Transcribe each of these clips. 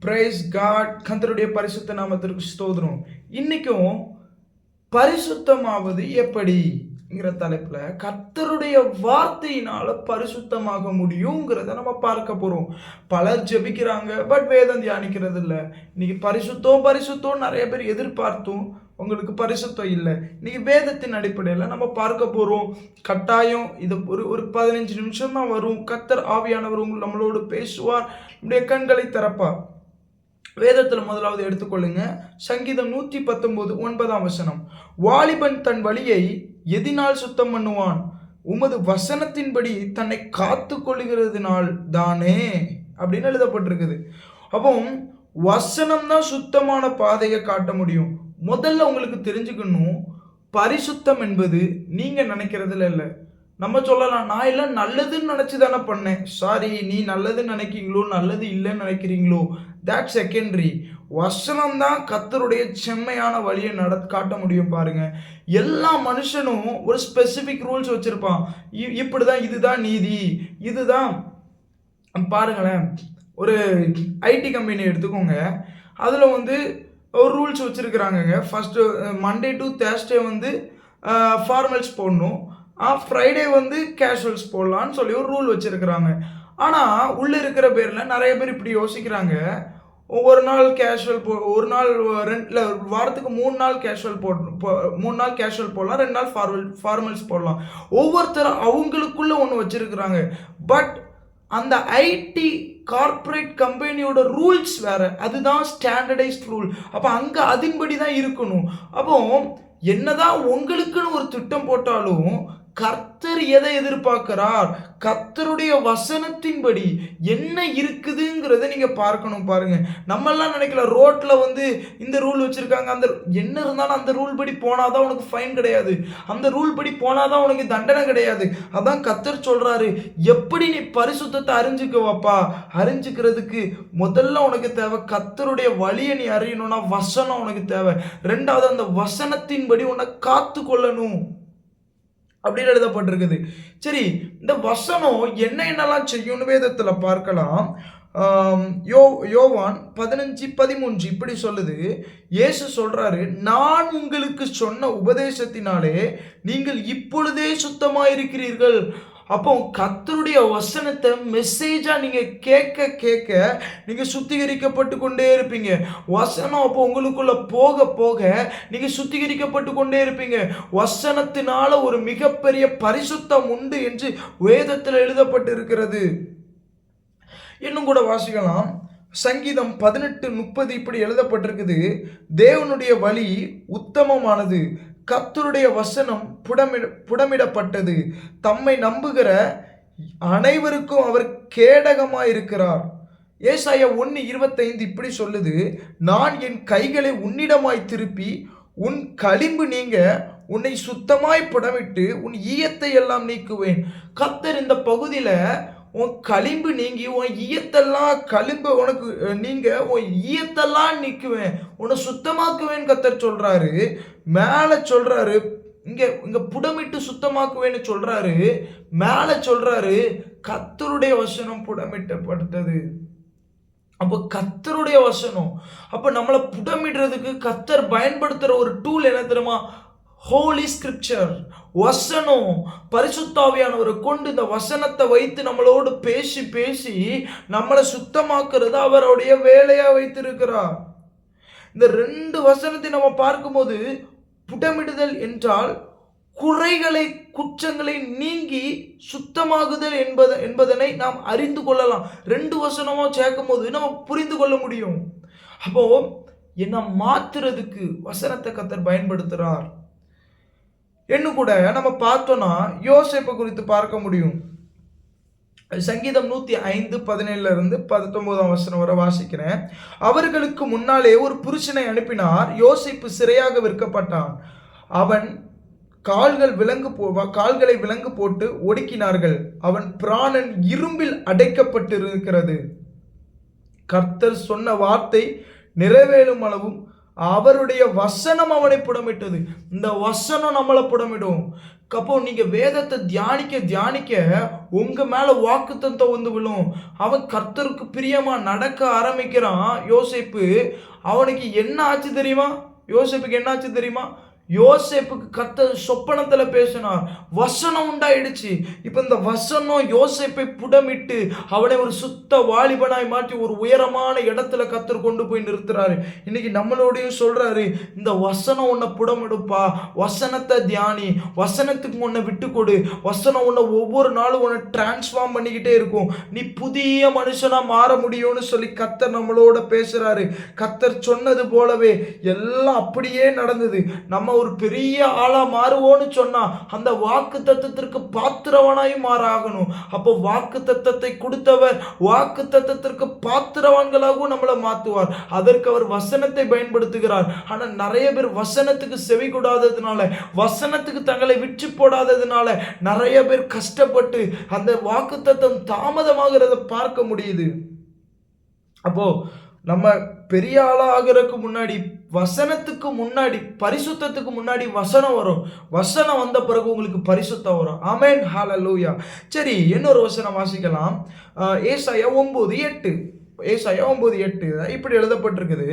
Price God கந்தருடைய பரிசுத்த நாமத்திற்கு ஸ்தோத்திரம். இன்னைக்கும் பரிசுத்தமாவது எப்படிங்கிற தலைப்புல கர்த்தருடைய வார்த்தையினால பரிசுத்தமாக முடியுங்கிறத நம்ம பார்க்க போறோம். பலர் ஜெபிக்கிறாங்க பட் வேதம் தியானிக்கிறது இல்லை இன்னைக்கு பரிசுத்தம் பரிசுத்தம் நிறைய பேர் எதிர்பார்த்தும் உங்களுக்கு பரிசுத்தம் இல்லை. இன்னைக்கு வேதத்தின் அடிப்படையில் நம்ம பார்க்க போகிறோம் கட்டாயம் இது ஒரு ஒரு பதினஞ்சு நிமிஷமாக வரும். கத்தர் ஆவியானவர் உங்கள் நம்மளோடு பேசுவார். நம்முடைய கண்களை திறப்பார். வேதத்தில் முதலாவது எடுத்துக்கொள்ளுங்க. சங்கீதம் நூற்றி பத்தொம்போது ஒன்பதாம் வசனம். வாலிபன் தன் வழியை எதினால் சுத்தம் பண்ணுவான்? உமது வசனத்தின்படி தன்னை காத்து கொள்கிறதுனால் தானே? அப்படின்னு எழுதப்பட்டிருக்குது. அப்போ வசனம் தான் சுத்தமான பாதையை காட்ட முடியும். முதல்ல உங்களுக்கு தெரிஞ்சுக்கணும் பரிசுத்தம் என்பது நீங்கள் நினைக்கிறதுல இல்லை. நம்ம சொல்லலாம் நான் எல்லாம் நல்லதுன்னு நினச்சி தானே பண்ணேன். சாரி நீ நல்லதுன்னு நினைக்கிறீங்களோ நல்லது இல்லைன்னு நினைக்கிறீங்களோ? தட் செகண்டரி வசனம் தான் கத்தருடைய செம்மையான வழியை நட காட்ட முடியும் பாருங்க. எல்லா மனுஷனும் ஒரு ஸ்பெசிஃபிக் ரூல்ஸ் வச்சுருப்பான். இ- இப்படிதான் இதுதான் நீதி. இதுதான் பாருங்களேன் ஒரு ஐடி கம்பெனி எடுத்துக்கோங்க. அதில் வந்து ஒரு ரூல்ஸ் வச்சுருக்குறாங்கங்க. ஃபஸ்ட்டு மண்டே டு தேர்ஸ்டே வந்து ஃபார்மல்ஸ் போடணும். ஃப்ரைடே வந்து கேஷுவல்ஸ் போடலான்னு சொல்லி ஒரு ரூல் வச்சுருக்குறாங்க. ஆனால் உள்ளே இருக்கிற பேரில் நிறைய பேர் இப்படி யோசிக்கிறாங்க. ஒரு நாள் கேஷுவல் போ ஒரு நாள் ரெண்டு இல்லை வாரத்துக்கு மூணு நாள் கேஷுவல் போடணும். போ- மூணு நாள் கேஷுவல் போடலாம் ரெண்டு நாள் ஃபார்மல் ஃபார்மல்ஸ் போடலாம். ஒவ்வொருத்தரும் அவங்களுக்குள்ள ஒன்று வச்சுருக்குறாங்க. பட் அந்த ஐடி கார்ப்பரேட் கம்பெனியோட ரூல்ஸ் வேறு. அதுதான் ஸ்டாண்டர்டைஸ்ட் ரூல் அப்போ அங்கே அதன்படி தான் இருக்கணும். அப்போ என்னதான் உங்களுக்குன்னு ஒரு திட்டம் போட்டாலும் கர்த்தர் எதை எதிர்பார்க்கிறார்? கர்த்தருடைய வசனத்தின்படி என்ன இருக்குதுங்கிறத நீங்க பார்க்கணும் பாருங்க. நம்மெல்லாம் நினைக்கல ரோட்ல வந்து இந்த ரூல் வச்சிருக்காங்க. அந்த என்ன இருந்தாலும் அந்த ரூல் படி போனாதான் உனக்கு ஃபைன் கிடையாது. அந்த ரூல் படி போனாதான் உனக்கு தண்டனை கிடையாது. அதான் கர்த்தர் சொல்றாரு எப்படி நீ பரிசுத்தத்தை அறிஞ்சுக்குவாப்பா? அறிஞ்சுக்கிறதுக்கு முதல்ல உனக்கு தேவை கர்த்தருடைய வழியை நீ அறியணும்னா வசனம் உனக்கு தேவை. ரெண்டாவது அந்த வசனத்தின்படி உன்னை காத்து கொள்ளணும் அப்படின்னு எழுதப்பட்டிருக்குது. சரி இந்த வசனம் என்ன என்னெல்லாம் செய்யும்னு வேதத்தில் பார்க்கலாம். யோ யோவான் பதினஞ்சு பதிமூன்று இப்படி சொல்லுது. இயேசு சொல்றாரு நான் உங்களுக்கு சொன்ன உபதேசத்தினாலே நீங்கள் இப்பொழுதே சுத்தமாக இருக்கிறீர்கள் அப்போ கத்தருடைய வசனத்தை மெசேஜாக நீங்கள் கேட்க கேட்க நீங்கள் சுத்திகரிக்கப்பட்டு கொண்டே இருப்பீங்க. வசனம் அப்போ உங்களுக்குள்ளே போக போக நீங்கள் சுத்திகரிக்கப்பட்டு கொண்டே இருப்பீங்க. வசனத்தினால ஒரு மிகப்பெரிய பரிசுத்தம் உண்டு என்று வேதத்தில் எழுதப்பட்டு இருக்கிறது இன்னும் கூட வாசிக்கலாம். சங்கீதம் பதினெட்டு முப்பது இப்படி எழுதப்பட்டிருக்குது. தேவனுடைய வழி உத்தமமானது. கத்தருடைய வசனம் புடமிட புடமிடப்பட்டது. தம்மை நம்புகிற அனைவருக்கும் அவர் கேடகமாயிருக்கிறார். ஏசாயா ஒன்று இருபத்தைந்து இப்படி சொல்லுது நான் என் கைகளை உன்னிடமாய் திருப்பி உன் களிம்பு நீங்க உன்னை சுத்தமாய் புடமிட்டு உன் ஈயத்தை எல்லாம் நீக்குவேன். கத்தர் இந்த பகுதியில் உன் களிம்பு நீங்கி உன் ஈயத்தெல்லாம் களிம்பு உனக்கு நீங்க உன் ஈயத்தெல்லாம் நீக்குவேன். உன்னை சுத்தமாக்குவேன் கத்தர் சொல்றாரு. மேலே சொல்றாரு இங்கே இங்கே புடமிட்டு சுத்தமாக்குவேன்னு சொல்கிறாரு மேலே சொல்கிறாரு கத்தருடைய வசனம் புடமிட்டப்பட்டது அப்போ கத்தருடைய வசனம். அப்போ நம்மளை புடமிடுறதுக்கு கத்தர் பயன்படுத்துகிற ஒரு டூல் என்ன தெரியுமா? ஹோலி ஸ்கிரிப்சர் வசனம். பரிசுத்தாவியானவரை கொண்டு இந்த வசனத்தை வைத்து நம்மளோடு பேசி பேசி நம்மளை சுத்தமாக்குறது அவருடைய வேலையாக வைத்திருக்கிறார். இந்த ரெண்டு வசனத்தை நம்ம பார்க்கும்போது புடமிடுதல் என்றால் குறைகளை குற்றங்களை நீங்கி சுத்தமாகுதல் என்பத என்பதனை நாம் அறிந்து கொள்ளலாம். ரெண்டு வசனமாக சேர்க்கும் போது நம்ம புரிந்து கொள்ள முடியும். அப்போ என்ன மாத்துறதுக்கு வசனத்தை கத்தர் பயன்படுத்துகிறார் என்ன கூட நம்ம பார்த்தோன்னா யோசிப்பை குறித்து பார்க்க முடியும். சங்கீதம் நூத்தி ஐந்து பதினேழுல இருந்து பத்தொன்பதாம் வசனம் வரை வாசிக்கிறேன். அவர்களுக்கு முன்னாலே ஒரு புருஷனை அனுப்பினார் யோசிப்பு சிறையாக விற்கப்பட்டான். அவன் கால்கள் விலங்கு போ கால்களை விலங்கு போட்டு ஒடுக்கினார்கள். அவன் பிராணன் இரும்பில் அடைக்கப்பட்டிருக்கிறது. கர்த்தர் சொன்ன வார்த்தை நிறைவேறும் அளவும் அவருடைய வசனம் அவனை புடமிட்டது. இந்த வசனம் நம்மளை புடமிடும். அப்போ நீங்க வேதத்தை தியானிக்க தியானிக்க உங்க மேல வாக்குத்தத்தம் வந்து விழும். அவன் கர்த்தருக்கு பிரியமா நடக்க ஆரம்பிக்கிறான். யோசிப்பு அவனுக்கு என்ன ஆச்சு தெரியுமா? யோசிப்புக்கு என்ன ஆச்சு தெரியுமா? யோசேப்புக்கு கத்த சொப்பனத்தில் பேசினார். வசனம் உண்டாயிடுச்சு. இப்போ இந்த வசனம் யோசேப்பை புடமிட்டு அவனை ஒரு சுத்த வாலிபனாய் மாற்றி ஒரு உயரமான இடத்துல கத்தர் கொண்டு போய் நிறுத்துறாரு. இன்னைக்கு நம்மளோடையும் சொல்றாரு இந்த வசனம் உன்னை புடமிடுப்பா. வசனத்தை தியானி. வசனத்துக்கு உன்னை விட்டு கொடு வசனம் உன்னை ஒவ்வொரு நாளும் உன்னை டிரான்ஸ்ஃபார்ம் பண்ணிக்கிட்டே இருக்கும். நீ புதிய மனுஷனா மாற முடியும்னு சொல்லி கத்தர் நம்மளோட பேசுறாரு. கத்தர் சொன்னது போலவே எல்லாம் அப்படியே நடந்தது. நம்ம ஒரு பெரிய ஆளா மாறுவோன்னு சொன்னா அந்த வாக்கு தத்தத்திற்கு பாத்திரவனாய் மாறாகணும். அப்போ வாக்கு தத்தத்தை கொடுத்தவர் வாக்கு தத்தத்திற்கு பாத்திரவான்களாகவும் நம்மளை மாத்துவார். அதற்கு அவர் வசனத்தை பயன்படுத்துகிறார். ஆனா நிறைய பேர் வசனத்துக்கு செவி கூடாததுனால வசனத்துக்கு தங்களை விற்று போடாததுனால நிறைய பேர் கஷ்டப்பட்டு அந்த வாக்கு தத்துவம் தாமதமாகிறத பார்க்க முடியுது. அப்போ நம்ம பெரிய ஆளாகிறதுக்கு முன்னாடி வசனத்துக்கு முன்னாடி பரிசுத்தத்துக்கு முன்னாடி வசனம் வரும். வசனம் வந்த பிறகு உங்களுக்கு பரிசுத்தம் வரும். அமேன் ஹால லூயா சரி இன்னொரு வசனம் வாசிக்கலாம். ஏசாயா ஒம்பது எட்டு. ஏசாயா ஒம்பது எட்டு. இப்படி எழுதப்பட்டிருக்குது.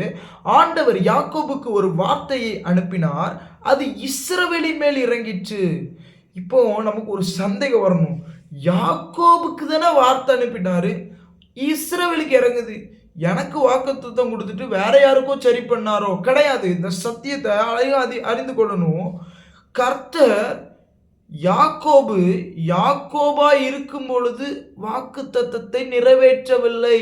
ஆண்டவர் யாக்கோபுக்கு ஒரு வார்த்தையை அனுப்பினார். அது இஸ்ரவேலின் மேல் இறங்கிச்சு இப்போ நமக்கு ஒரு சந்தேகம் வரணும். யாக்கோபுக்கு தானே வார்த்தை அனுப்பினாரு? இஸ்ரவேலுக்கு இறங்குது. எனக்கு வாக்குத்தத்தம் கொடுத்துட்டு வேற யாருக்கோ சரி பண்ணாரோ? கிடையாது. இந்த சத்தியத்தை அழகாக அதி அறிந்து கொள்ளணும். கர்த்தர் யாக்கோபு யாக்கோபா இருக்கும் பொழுது வாக்கு தத்தத்தை நிறைவேற்றவில்லை.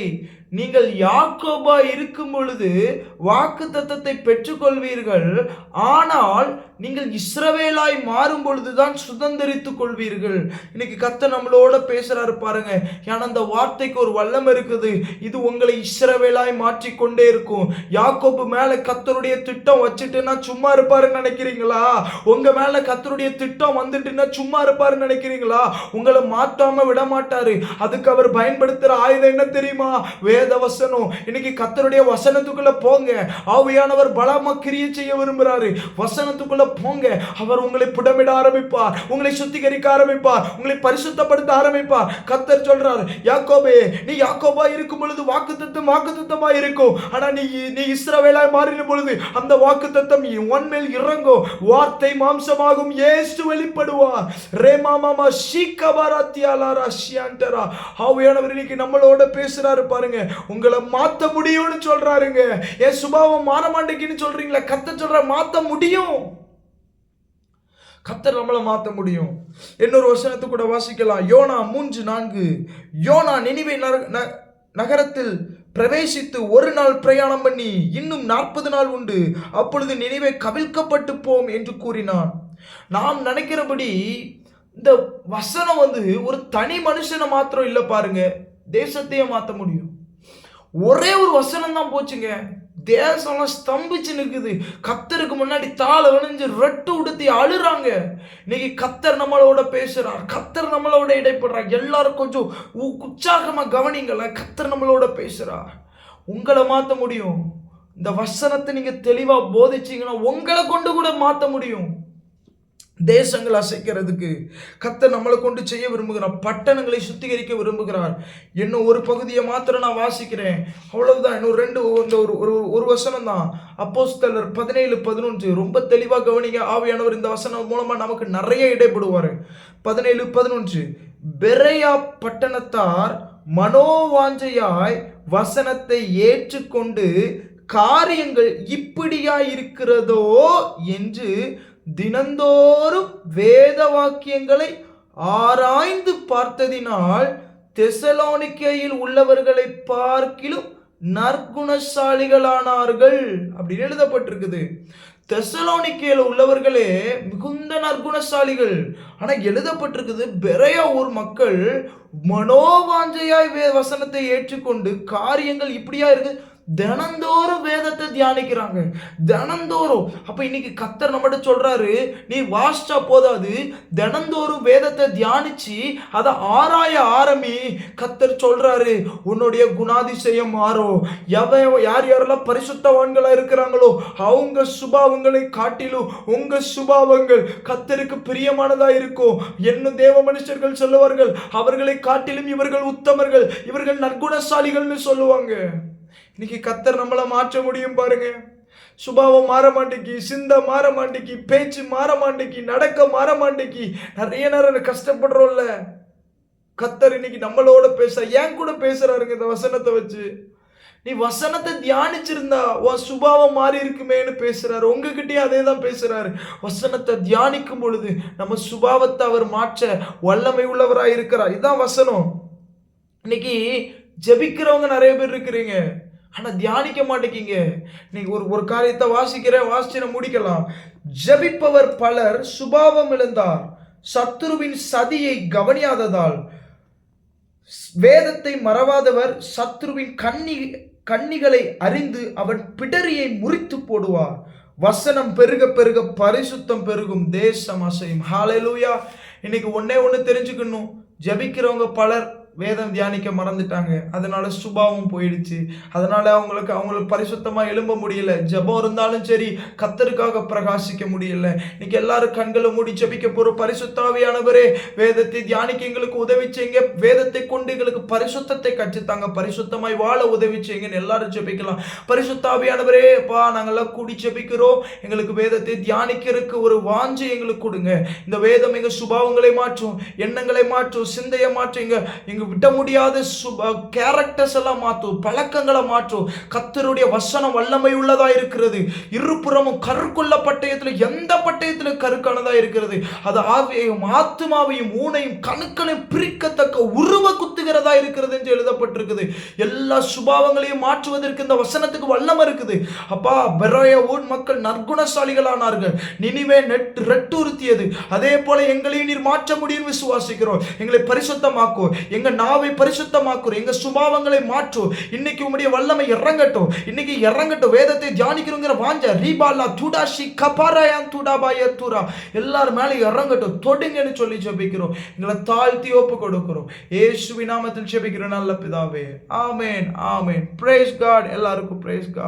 நீங்கள் யாக்கோபா இருக்கும் பொழுது வாக்கு தத்தத்தை பெற்றுக்கொள்வீர்கள். ஆனால் நீங்கள் இஸ்ரவேலாய் மாறும் பொழுதுதான் சுதந்திரித்து கொள்வீர்கள். இன்னைக்கு கத்த நம்மளோட பேசுறாரு பாருங்க. ஏன்னா அந்த வார்த்தைக்கு ஒரு வல்லம் இருக்குது. இது உங்களை இஸ்ரவேலாய் மாற்றிக்கொண்டே இருக்கும். யாக்கோபு மேல கத்தருடைய திட்டம் வச்சுட்டுன்னா சும்மா இருப்பாருன்னு நினைக்கிறீங்களா? உங்க மேல கத்தருடைய திட்டம் வந்துட்டுன்னா சும்மா இருப்பாருன்னு நினைக்கிறீங்களா? உங்களை மாற்றாம விட மாட்டாரு அதுக்கு அவர் பயன்படுத்துற ஆயுதம் என்ன தெரியுமா? வேத வசனம் இன்னைக்கு கத்தருடைய வசனத்துக்குள்ள போங்க. ஆவியானவர் பலமா கிரியை செய்ய விரும்புறாரு. வசனத்துக்குள்ள போங்க அவர் உங்களை புடமிட ஆரம்பிப்பார். உங்களை சுத்திகரிக்க ஆரம்பிப்பார். உங்களை பரிசுத்தப்படுத்த ஆரம்பிப்பார். கத்தர் சொல்றாரு யாக்கோபே நீ யாக்கோபா இருக்கும் பொழுது வாக்குத்தத்தம் வாக்குத்தத்தமா இருக்கும். ஆனா நீ நீ இஸ்ரவேலாய் மாறின பொழுது அந்த வாக்குத்தத்தம் உன் மேல் இறங்கும். வார்த்தை மாம்சமாகும். ஏசு வெளிப்படுவார். ரேமா மாமா சீக்கபாராத்தியாலா ஷியாண்டரா ஆவியானவர் இன்னைக்கு நம்மளோட பேசுறாரு பாருங்க. உங்களை மாத்த முடியும்னு சொல்றாருங்க. என் சுபாவம் மாற மாட்டேங்குன்னு சொல்றீங்களா. கத்த சொல்ற மாத்த முடியும். கத்தர் நம்மளை மாற்ற முடியும். இன்னொரு வசனத்தை கூட வாசிக்கலாம். யோனா மூன்று நான்கு. யோனா நினைவை நகரத்தில் பிரவேசித்து ஒரு நாள் பிரயாணம் பண்ணி இன்னும் நாற்பது நாள் உண்டு. அப்பொழுது நினைவை கவிழ்க்கப்பட்டு போம் என்று கூறினான். நாம் நினைக்கிறபடி இந்த வசனம் வந்து ஒரு தனி மனுஷனை மாத்திரம் இல்லை பாருங்க. தேசத்தையே மாற்ற முடியும். ஒரே ஒரு வசனம் தான் போச்சுங்க. தேசம்லாம் ஸ்தம்பிச்சு நிற்குது கத்தருக்கு முன்னாடி தாளை வணிஞ்சு ரெட்டு உடுத்தி அழுறாங்க. இன்னைக்கு கத்தர் நம்மளோட பேசுறார். கத்தர் நம்மளோட இடைப்படுறார். எல்லாரும் கொஞ்சம் உ- உற்சாகமா கத்தர் நம்மளோட பேசுறார். உங்களை மாற்ற முடியும். இந்த வசனத்தை நீங்கள் தெளிவாக போதிச்சீங்கன்னா உங்களை கொண்டு கூட மாற்ற முடியும். தேசங்கள் அசைக்கிறதுக்கு கத்தை நம்மளை கொண்டு செய்ய விரும்புகிறார். பட்டணங்களை சுத்திகரிக்க விரும்புகிறார். இன்னும் ஒரு பகுதியை மாத்திரம் நான் வாசிக்கிறேன். அவ்வளவுதான். இன்னும் ரெண்டு இந்த ஒரு ஒரு ஒரு வசனம் தான் அப்போஸ்தலர் பதினேழு பதினொன்று. ரொம்ப தெளிவாக கவனிங்க. ஆவியானவர் இந்த வசனம் மூலமாக நமக்கு நிறைய இடைப்படுவார். பதினேழு பதினொன்று. பெரையா பட்டணத்தார் மனோவாஞ்சையாய் வசனத்தை ஏற்றுக்கொண்டு காரியங்கள் இப்படியா இருக்கிறதோ என்று தினந்தோறும் வேத வாக்கியங்களை ஆராய்ந்து பார்த்ததினால் தெசலோனிக்கையில் உள்ளவர்களை பார்க்கிலும் நற்குணசாலிகளானார்கள் அப்படின்னு எழுதப்பட்டிருக்குது. தெசலோனிக்கையில் உள்ளவர்களே மிகுந்த நற்குணசாலிகள். ஆனால் எழுதப்பட்டிருக்குது பெரிய ஊர் மக்கள் மனோவாஞ்சையாய் வே வசனத்தை ஏற்றுக்கொண்டு காரியங்கள் இப்படியா இருக்குது. தினந்தோறும் வேதத்தை தியானிக்கிறாங்க. தினந்தோறும். அப்போ இன்னைக்கு கத்தர் நம்மகிட்ட சொல்றாரு நீ வாசிச்சா போதாது. தினந்தோறும் வேதத்தை தியானிச்சு அதை ஆராய ஆரம்பி கத்தர் சொல்றாரு உன்னுடைய குணாதிசயம் மாறும். எவன் யார் யாரெல்லாம் பரிசுத்தவான்களா இருக்கிறாங்களோ அவங்க சுபாவங்களை காட்டிலும் உங்க சுபாவங்கள் கத்தருக்கு பிரியமானதா இருக்கும். என்னும் தேவ மனுஷர்கள் சொல்லுவார்கள் அவர்களை காட்டிலும் இவர்கள் உத்தமர்கள் இவர்கள் நற்குணசாலிகள்னு சொல்லுவாங்க. இன்னைக்கு கத்தர் நம்மளை மாற்ற முடியும் பாருங்க. சுபாவம் மாற மாட்டேங்கி சிந்த மாற மாட்டேங்கி பேச்சு மாற மாட்டேங்கி நடக்க மாற மாட்டேங்கி நிறைய நேரம் கஷ்டப்படுறோம்ல. கத்தர் இன்னைக்கு நம்மளோட பேச ஏன் கூட பேசுறாருங்க இந்த வசனத்தை வச்சு. நீ வசனத்தை தியானிச்சிருந்தா உன் சுபாவம் மாறி இருக்குமேன்னு பேசுறாரு. உங்ககிட்டயே அதே தான் பேசுறாரு. வசனத்தை தியானிக்கும் பொழுது நம்ம சுபாவத்தை அவர் மாற்ற வல்லமை உள்ளவராக இருக்கிறார். இதுதான் வசனம். இன்னைக்கு ஜெபிக்கிறவங்க நிறைய பேர் இருக்கிறீங்க. ஆனால் தியானிக்க மாட்டேங்கிங்க நீங்கள் ஒரு ஒரு காரியத்தை வாசிக்கிறேன் வாசிச்சு முடிக்கலாம். ஜெபிப்பவர் பலர் சுபாவம் இழந்தார். சத்துருவின் சதியை கவனியாததால். வேதத்தை மறவாதவர் சத்ருவின் கண்ணி கண்ணிகளை அறிந்து அவன் பிடரியை முறித்து போடுவார். வசனம் பெருக பெருக பரிசுத்தம் பெருகும் தேசம் அசையும். ஹalleluya இன்னைக்கு ஒன்னே ஒன்று தெரிஞ்சுக்கணும். ஜெபிக்கிறவங்க பலர் வேதம் தியானிக்க மறந்துட்டாங்க. அதனால சுபாவம் போயிடுச்சு. அதனால அவங்களுக்கு அவங்களுக்கு பரிசுத்தமாக எழும்ப முடியல. ஜெபம் இருந்தாலும் சரி கத்தருக்காக பிரகாசிக்க முடியல. இன்னைக்கு எல்லாரும் கண்களை மூடி ஜபிக்க போகிற பரிசுத்தாவியானவரே வேதத்தை தியானிக்க எங்களுக்கு உதவி செய்யுங்க. வேதத்தை கொண்டு எங்களுக்கு பரிசுத்தத்தை கற்றுத்தாங்க. பரிசுத்தமாய் வாழ உதவி செய்யுங்கன்னு எல்லாரும் ஜபிக்கலாம். பரிசுத்தாவியானவரே பா நாங்கள்லாம் கூடி ஜபிக்கிறோம். எங்களுக்கு வேதத்தை தியானிக்கிறதுக்கு ஒரு வாஞ்சை எங்களுக்கு கொடுங்க. இந்த வேதம் எங்கள் சுபாவங்களை மாற்றும் எண்ணங்களை மாற்றும் சிந்தையை மாற்றும் எங்க எங்க விட முடியாத சுப கேரக்டர்ஸ் எல்லாம் மாற்றும் பழக்கங்களை மாற்றும் கத்தருடைய வசனம் வல்லமை உள்ளதா இருக்கிறது. இருபுறமும் கருக்குள்ள பட்டயத்தில் எந்த பட்டயத்தில் கருக்கானதா இருக்கிறது. அது ஆவியையும் ஆத்மாவையும் ஊனையும் கணுக்களையும் பிரிக்கத்தக்க உருவ குத்துகிறதா இருக்கிறது என்று எழுதப்பட்டிருக்குது. எல்லா சுபாவங்களையும் மாற்றுவதற்கு இந்த வசனத்துக்கு வல்லமை இருக்குது. அப்பா பெரோய ஊன் மக்கள் நற்குணசாலிகளானார்கள். நினைவே நெட் ரெட்டுறுத்தியது. அதே போல எங்களையும் நீர் மாற்ற முடியும் விசுவாசிக்கிறோம். எங்களை பரிசுத்தமாக்கும் எங்க நாவை பரிசுத்தமாக்குறோம். எங்க சுபாவங்களை மாற்றும். இன்னைக்கு உங்களுடைய வல்லமை இறங்கட்டும். இன்னைக்கு இறங்கட்டும். வேதத்தை தியானிக்கிறோங்கிற வாஞ்ச ரீபாலா துடாஷி கபாராயான் துடாபாய தூரா. எல்லாரும் மேலே இறங்கட்டும். தொடுங்கன்னு சொல்லி ஜெபிக்கிறோம். எங்களை தாழ்த்தி ஒப்பு கொடுக்கிறோம். ஏசுவி நாமத்தில் ஜெபிக்கிறோம். நல்ல பிதாவே. ஆமேன். ஆமேன். பிரேஸ் காட் எல்லாருக்கும் பிரேஸ் காட்